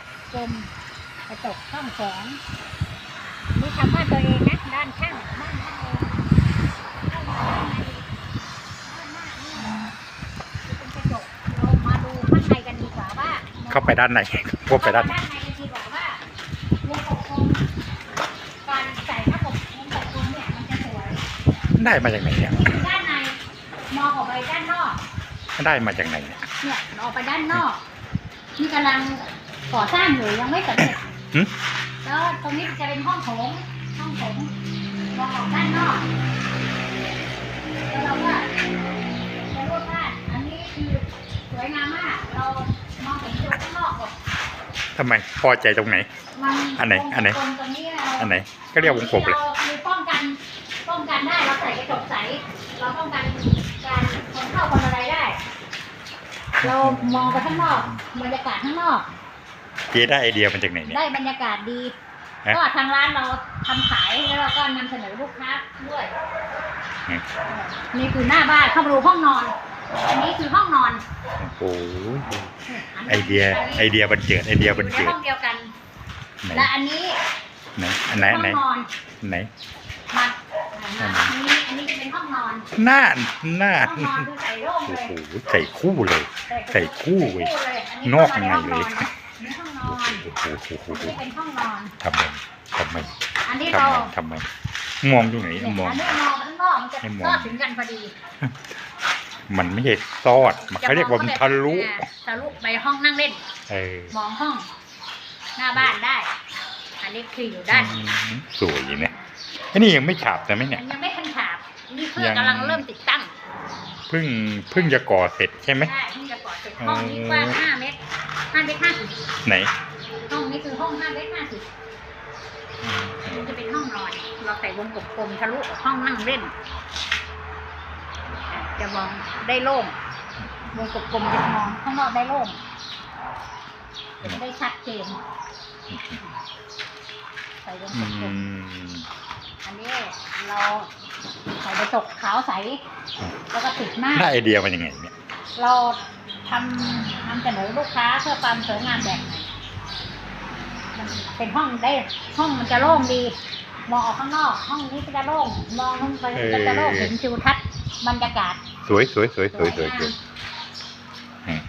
กกลมกระจกช่องแสงนี่ทำบ้านตัวเองนะด้านข้างบ้านท่านเองเข้ามาด้านในด้านหน้านี่เป็นกระจกเรามาดูข้างในกันดีกว่าว่าเข้าไปด้านในพวกไปด้านในด้านในกันดีกว่าว่าวงกบกลมการใส่หน้าปกวงกบกลมเนี่ยมันจะสวยได้มาจากไหนเนี่ยด้านในมองออกไปด้านนอกได้มาจากไหนเนี่ยเนี่ยออกไปด้านนอกนี่กำลัง ก่อสร้างอยู่ยังไม่สำเร็จหึ แล้วตรงนี้จะเป็นห้องโถงห้องโถงมองออกด้านนอกแล้วเราก็จะรูปภาพอันนี้คือสวยงามมาก เรามองเห็นดูข้างนอกหมดทำไมพอใจตรงไหน มันอันไหนอันไหน วงกลมตรงนี้เราอันไหน ก็เรียกวงกลมเลย ราคือป้องกันป้องกันได้เราใส่กระจกใสเราป้องกันการคนเข้าคนอะไรได้ เรามองไปข้างนอกบรรยากาศข้างนอก เจ๊ได้ไอเดียมาจากไหนเนี่ย ได้บรรยากาศดี ฮะ ก็ทางร้านเราทำขายแล้วเราก็นำเสนอลูกค้าด้วยอืมนี่คือหน้าบ้านเข้ามาดูห้องนอน อันนี้คือห้องนอนโอ้โหไอเดียไอเดียบันเจิดไอเดียบันในเจิดห้องเดียวกัน ไหนและอันนี้ไหนอันไหนห้อัอนไหนงนอนไหนมาอันไหนอันนี้อันนี้จะเป็นห้องนอนหน้าหน้าห้องนอนคือใส่ร่มโอ้เลยโหใส่คู่เลย ใส่คู่เว้ยใส่คู่เลยนอกในเลยอันนี้ห้อง นอนโอ้โหโอ้โหอันนี้เป็นห้องนอนทำไมทำไมอันนี้ทำเราไมทำไมมองตรงไหนเนี่ยมอง อันนี้มองข้างนอกมันจะให้มองซอดถึงกันพอดีมันไม่ใช่ซอด มันเขาเรียกว่ามันทะลุอ่าทะลุไปห้องนั่งเล่น เออมองห้อง หน้าบ้านได้ อันนี้คืออยู่ด้านอืมสวยเนี่ยอันนี้ยังไม่ฉาบนะไหมเนี่ย มันยังไม่ทันฉาบนี่เพื่อยัง กำลังเริ่มติดตั้งเพิ่งเพิ่งจะก่อเสร็จใช่ไหม ใช่เพิ่งจะก่อเสร็จห้องนี้กว้างห้าเมตร ห้าเมตรห้าสิบไหนห้องนี้คือห้องห้าเมตรห้าสิบจะเป็นห้องนอนเราใส่วงกลมๆทะลุห้องนั่งเล่น จะมองได้โล่งวงกลมๆจะมองข้างนอกได้โล่งจะได้ชัดเจนใส่วงอืกลมมๆอันนี้เราใส่กระจกขาวใส แล้วก็ติดหน้าได้ไอเดียมันยังไงเนี่ยเรา ทำนำเสนอลูกค้าเพื่อความสวยงามแบบไหนมันเป็นห้องได้ ห้องมันจะโล่งดี มองออกข้างนอก ห้องนี้ก็จะโล่ง มองลงไปก็จะโล่งเห็นทิวทัศน์บรรยากาศ สวยสวยสวยสวยสวยสวย อืม